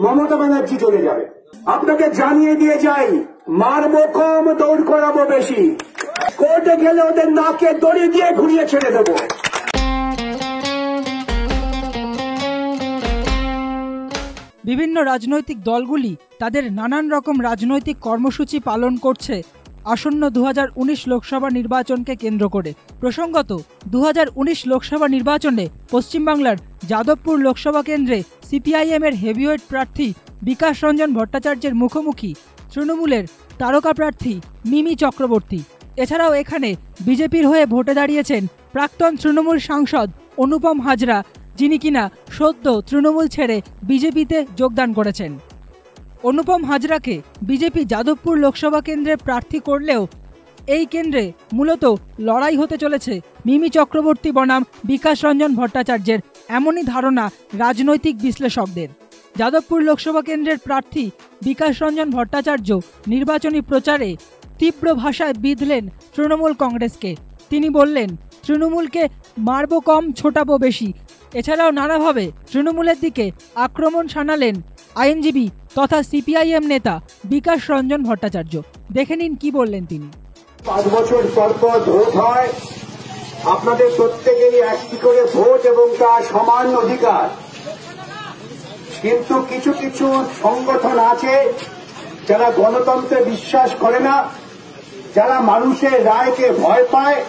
মমতা ব্যানার্জি চলে যাবে। আপনাকে জানিয়ে দিয়ে যাই, মারবো কম, দৌড় করাবো বেশি। কোর্টে গেলে ওদের নাকে দড়ি দিয়ে ঘুরিয়ে ছেড়ে দেবো। বিভিন্ন রাজনৈতিক দলগুলি তাদের নানান রকম রাজনৈতিক কর্মসূচি পালন করছে। আসন্ন দু হাজার উনিশ লোকসভা নির্বাচনকে কেন্দ্র করে। প্রসঙ্গত দু হাজার উনিশ লোকসভা নির্বাচনে পশ্চিমবাংলার যাদবপুর লোকসভা কেন্দ্রে সিপিআইএম এর হেভিওয়েট প্রার্থী বিকাশ রঞ্জন ভট্টাচার্যের মুখোমুখি তৃণমূলের তারকা প্রার্থী মিমি চক্রবর্তী। এছাড়াও এখানে বিজেপির হয়ে ভোটে দাঁড়িয়েছেন প্রাক্তন তৃণমূল সাংসদ অনুপম হাজরা, যিনি কিনা সদ্য তৃণমূল ছেড়ে বিজেপিতে যোগদান করেছেন। অনুপম হাজরাকে বিজেপি যাদবপুর লোকসভা কেন্দ্রে প্রার্থী করলেও এই কেন্দ্রে মূলত লড়াই হতে চলেছে মিমি চক্রবর্তী বনাম বিকাশ রঞ্জন ভট্টাচার্যের এমনই ধারণা রাজনৈতিক বিশ্লেষকদের। যাদবপুর লোকসভা কেন্দ্রের প্রার্থী বিকাশ রঞ্জন ভট্টাচার্য নির্বাচনী প্রচারে তীব্র ভাষায় বিঁধলেন তৃণমূল কংগ্রেসকে। তিনি বললেন, তৃণমূলকে মারবো কম, ছোটাবো বেশি। এছাড়াও নানাভাবে তৃণমূলের দিকে আক্রমণ শানালেন আইনজীবী তথা সিপিআইএম নেতা বিকাশ রঞ্জন ভট্টাচার্য। দেখে নিন কি বললেন তিনি। পাঁচ বছর পর পর ভোট হয় আপনাদের প্রত্যেকেরই একটি করে ভোট এবং তার সমান অধিকার। কিন্তু কিছু কিছু সংগঠন আছে যারা গণতন্ত্রে বিশ্বাস করে না, যারা মানুষের রায়কে ভয় পায়,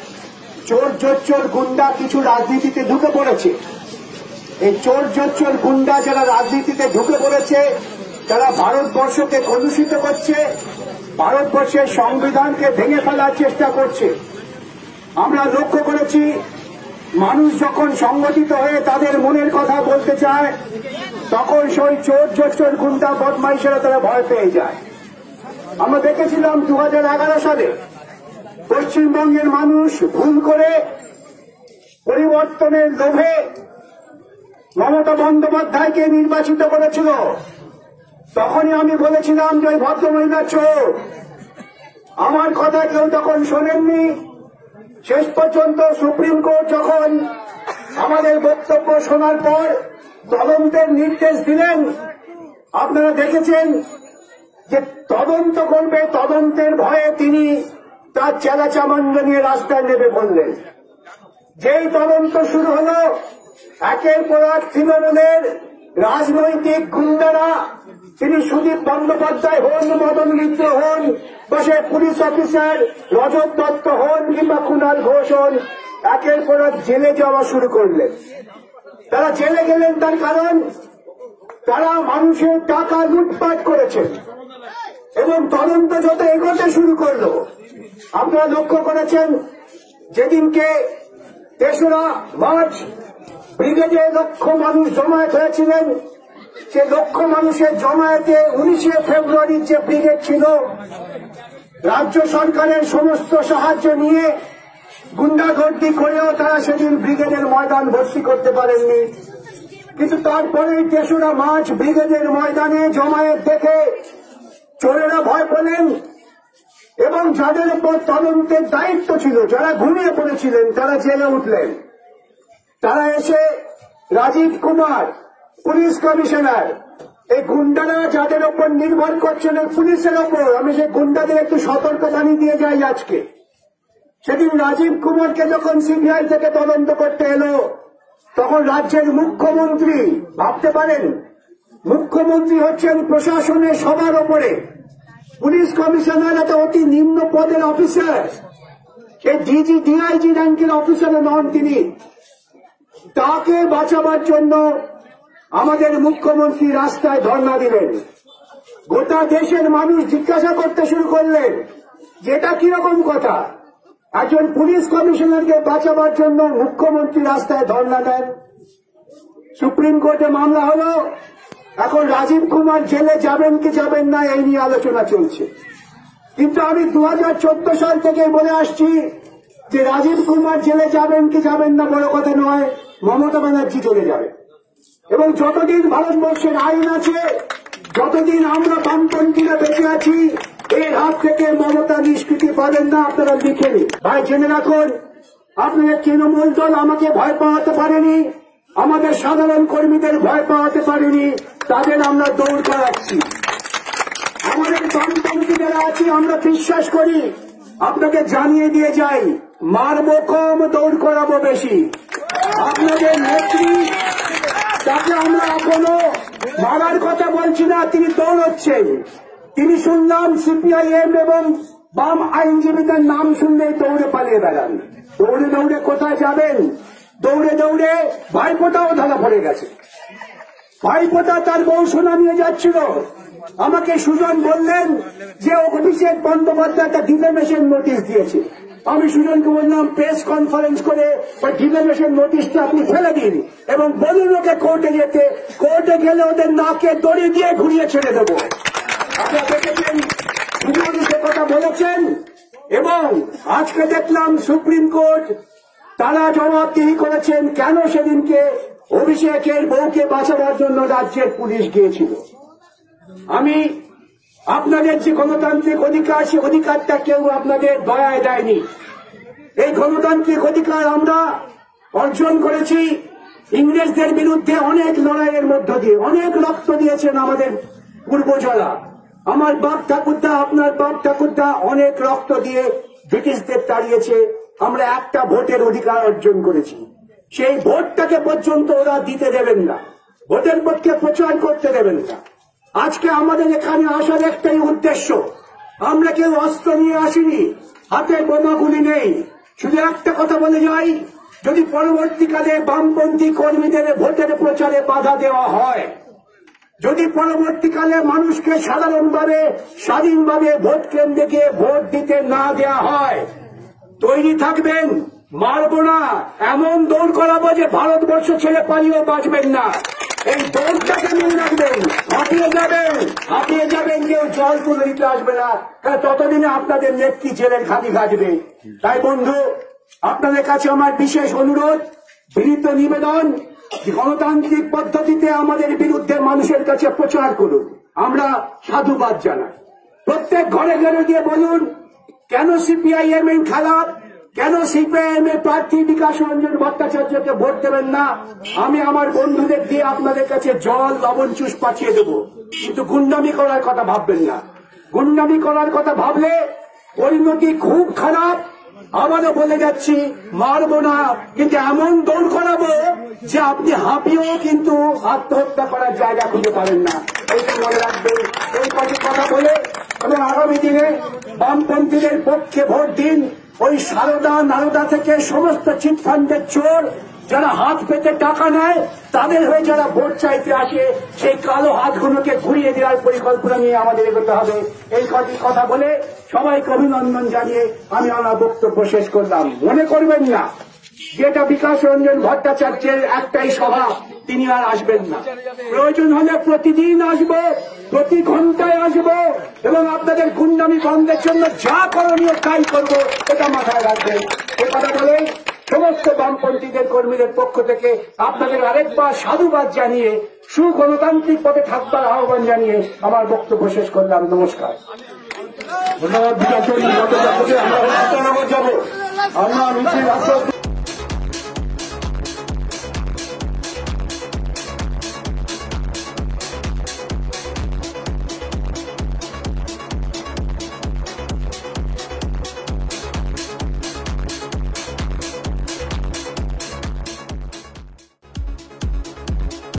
চোর জোচ্চোর গুন্ডা কিছু রাজনীতিতে ঢুকে পড়েছে। এই চোর জোচ্চোর গুন্ডা যারা রাজনীতিতে ঢুকে পড়েছে, তারা ভারতবর্ষকে কলুষিত করছে, ভারতবর্ষের সংবিধানকে ভেঙে ফেলার চেষ্টা করছে। আমরা লক্ষ্য করেছি, মানুষ যখন সংগঠিত হয়ে তাদের মনের কথা বলতে চায়, তখন সেই চোর জোচ্চোর গুন্ডা বদমাইশেরা তারা ভয় পেয়ে যায়। আমরা দেখেছিলাম দু হাজার এগারো সালে পশ্চিমবঙ্গের মানুষ ভুল করে পরিবর্তনের লোভে মমতা বন্দ্যোপাধ্যায়কে নির্বাচিত করেছিল। তখনই আমি বলেছিলাম যে ওই ভদ্রমহিলা চোর। আমার কথা কেউ তখন শোনেননি। শেষ পর্যন্ত সুপ্রিম কোর্ট যখন আমাদের বক্তব্য শোনার পর তদন্তের নির্দেশ দিলেন, আপনারা দেখেছেন যে তদন্ত করবে, তদন্তের ভয়ে তিনি তার চেলা চামান্ড নিয়ে রাস্তায় নেমে পড়লেন। যেই তদন্ত শুরু হলো, একের পর এক তৃণমূলের রাজনৈতিক গুন্ডারা, তিনি সুদীপ বন্দ্যোপাধ্যায় হন, মদন মিত্র হন বা সে পুলিশ অফিসার রজত দত্ত হন কিংবা কুণাল ঘোষ হন, একের পর এক জেলে যাওয়া শুরু করলেন। তারা জেলে গেলেন তার কারণ, তারা মানুষের টাকা লুটপাট করেছেন এবং তদন্ত যত এগোতে শুরু করল, আপনারা লক্ষ্য করেছেন, যেদিনকে তেসরা মার্চ ব্রিগেডে লক্ষ মানুষ জমায়েত হয়েছিলেন। সে লক্ষ মানুষের জমায়েতে উনিশে ফেব্রুয়ারির যে ব্রিগেড ছিল, রাজ্য সরকারের সমস্ত সাহায্য নিয়ে গুন্ডাগর্দি করেও তারা সেদিন ব্রিগেডের ময়দান ভর্তি করতে পারেননি। কিন্তু তারপরে তেসরা মার্চ ব্রিগেডের ময়দানে জমায়েত দেখে চোরেরা ভয় পেলেন এবং যাদের উপর তদন্তের দায়িত্ব ছিল, যারা ঘুমিয়ে পড়েছিলেন, তারা জেলে উঠলেন। তারা এসে রাজীব কুমার, পুলিশ কমিশনার, এই গুন্ডারা যাদের ওপর নির্ভর করছেন পুলিশের ওপর, আমি সেই গুন্ডাদের একটু সতর্কবাণী দিয়ে যাই আজকে। সেদিন রাজীব কুমারকে যখন সিবিআই থেকে তদন্ত করতে এলো, তখন রাজ্যের মুখ্যমন্ত্রী ভাবতে পারেন, মুখ্যমন্ত্রী হচ্ছেন প্রশাসনের সবার ওপরে। পুলিশ কমিশনার একটা অতি নিম্ন পদের অফিসার। সে ডিজি, ডিআইজি র্যাঙ্কের অফিসারও নন তিনি। তাকে বাঁচাবার জন্য আমাদের মুখ্যমন্ত্রী রাস্তায় ধর্ণা দিলেন। গোটা দেশের মানুষ জিজ্ঞাসা করতে শুরু করলেন, যেটা কীরকম কথা? একজন পুলিশ কমিশনারকে বাঁচাবার জন্য মুখ্যমন্ত্রী রাস্তায় ধর্ণা দেন। সুপ্রিম কোর্টে মামলা হলো, এখন রাজীব কুমার জেলে যাবেন কি যাবেন না এই নিয়ে আলোচনা চলছে। কিন্তু আমি দু হাজার চোদ্দ সাল থেকে বলে আসছি যে রাজীব কুমার জেলে যাবেন কি যাবেন না বড় কথা নয়। মমতা ব্যানার্জি চলে যাবে এবং যতদিন ভারতবর্ষের আইন আছে, যতদিন আমরা বামপন্থীরা বেঁচে আছি, এর হাত থেকে মমতা নিষ্কৃতি পাবেন না, আপনারা লিখে নিন। ভাই, জেনে রাখুন, আপনাদের তৃণমূল দল আমাকে ভয় পাওয়াতে পারেনি, আমাদের সাধারণ কর্মীদের ভয় পাওয়াতে পারেনি, তাদের আমরা দৌড় করাচ্ছি। আমাদের বামপন্থী যারা আছি, আমরা বিশ্বাস করি, আপনাকে জানিয়ে দিয়ে যাই, মারবো কম, দৌড় করাবো বেশি। আপনাদের নেত্রী তাকে আমরা এখনও মারার কথা বলছি না, তিনি দৌড়চ্ছেন তিনি শুনলাম সিপিআইএম এবং বাম আইনজীবীদের নাম শুনলে দৌড়ে পালিয়ে বেড়ান। দৌড়ে দৌড়ে কোথায় যাবেন? দৌড়ে দৌড়ে ভাইপোটাও ধরা পড়ে গেছে। ভাইপোটা তার বউ সোনা নিয়ে যাচ্ছিল। আমাকে সুজন বললেন যে অভিষেক বন্দ্যোপাধ্যায় একটা ডিফেমেশন নোটিশ দিয়েছে। আমি সুজনকে বললাম প্রেস কনফারেন্স করে ওই ডিফেমেশন নোটিশটা আপনি ফেলে দিন এবং বলুন ওকে কোর্টে যেতে। কোর্টে গেলে ওদের নাকে দড়ি দিয়ে ঘুরিয়ে ছেড়ে দেবো। আপনারা দেখেছেন কথা বলেছেন এবং আজকে দেখলাম সুপ্রিম কোর্ট তারা জবাবদিহি করেছেন কেন সেদিনকে অভিষেকের বউকে বাঁচাবার জন্য রাজ্যের পুলিশ গিয়েছিল। আমি আপনাদের যে গণতান্ত্রিক অধিকার, সে অধিকারটা কেউ আপনাদের দয়ায় দেয়নি। এই গণতান্ত্রিক অধিকার আমরা অর্জন করেছি ইংরেজদের বিরুদ্ধে অনেক লড়াইয়ের মধ্য দিয়ে। অনেক রক্ত দিয়েছেন আমাদের পূর্বজরা। আমার বাপ ঠাকুরদা, আপনার বাপ ঠাকুরদা অনেক রক্ত দিয়ে ব্রিটিশদের তাড়িয়েছে। আমরা একটা ভোটের অধিকার অর্জন করেছি। সেই ভোটটাকে পর্যন্ত ওরা দিতে দেবেন না। ভোটের পক্ষে প্রচার করতে দেবেন না। আজকে আমাদের এখানে আসার একটাই উদ্দেশ্য, আমরা কেউ অস্ত্র নিয়ে আসিনি, হাতে বোমাগুলি নেই। শুধু একটা কথা বলে যাই, যদি পরবর্তীকালে বামপন্থী কর্মীদের ভোটের প্রচারে বাধা দেওয়া হয়, যদি পরবর্তীকালে মানুষকে সাধারণভাবে, স্বাধীনভাবে ভোট কেন্দ্রে গিয়ে ভোট দিতে না দেওয়া হয়, তৈরি থাকবেন, মারবো না, এমন দৌড় করাবো যে ভারতবর্ষ ছেড়ে পালিয়েও বাঁচবেন না। এই দৌড়টাকে মনে রাখবেন হাঁপিয়ে যাবেন হাঁপিয়ে যাবেন, কেউ জল তুলে দিতে আসবে না। কারণ ততদিনে আপনাদের নেত্রী জেলের খালি ঘাটবে। তাই বন্ধু, আপনাদের কাছে আমার বিশেষ অনুরোধ, বিনীত নিবেদন গণতান্ত্রিক পদ্ধতিতে আমাদের বিরুদ্ধে মানুষের কাছে প্রচার করুন। আমরা সাধুবাদ জানাই। প্রত্যেক ঘরে ঘরে গিয়ে বলুন, কেন সিপিআইএম এর খারাপ কেন সিপিআইএম এর প্রার্থী বিকাশ রঞ্জন ভট্টাচার্যকে ভোট দেবেন না? আমি আমার বন্ধুদের দিয়ে আপনাদের কাছে জল, লবণ, চুষ পাঠিয়ে দেব। কিন্তু গুন্ডামি করার কথা ভাববেন না। গুন্ডামি করার কথা ভাবলে পরিণতি খুব খারাপ। আবারও বলে যাচ্ছি, মারবো না। কিন্তু এমন দৌড় করাবো যে আপনি হাঁপিয়েও কিন্তু আত্মহত্যা করার জায়গা খুঁজে পাবেন না। এইটা মনে রাখবেন, এই কটি কথা বলে এবং আগামী দিনে বামপন্থীদের পক্ষে ভোট দিন। ওই সারদা নারদা থেকে সমস্ত চিটফান্ডের চোর যারা হাত পেতে টাকা নেয়, তাদের হয়ে যারা ভোট চাইতে আসে, সেই কালো হাতগুলোকে ঘুরিয়ে দেওয়ার পরিকল্পনা নিয়ে আমাদের এগোতে হবে। এই কটি কথা বলে সবাইকে অভিনন্দন জানিয়ে আমি আমার বক্তব্য শেষ করলাম। মনে করবেন না, যেটা বিকাশ রঞ্জন ভট্টাচার্যের একটাই সভা তিনি আর আসবেন না। প্রয়োজন হলে প্রতিদিন আসব। প্রতি ঘন্টায় আসব এবং আপনাদের গুন্ডামি বন্ধের জন্য যা করণীয় তাই করব, এটা মাথায় রাখবেন। এ কথা বলে সমস্ত বামপন্থীদের কর্মীদের পক্ষ থেকে আপনাদের আরেকবার সাধুবাদ জানিয়ে, সুগণতান্ত্রিক পথে থাকবার আহ্বান জানিয়ে আমার বক্তব্য শেষ করলাম। নমস্কার। ধন্যবাদ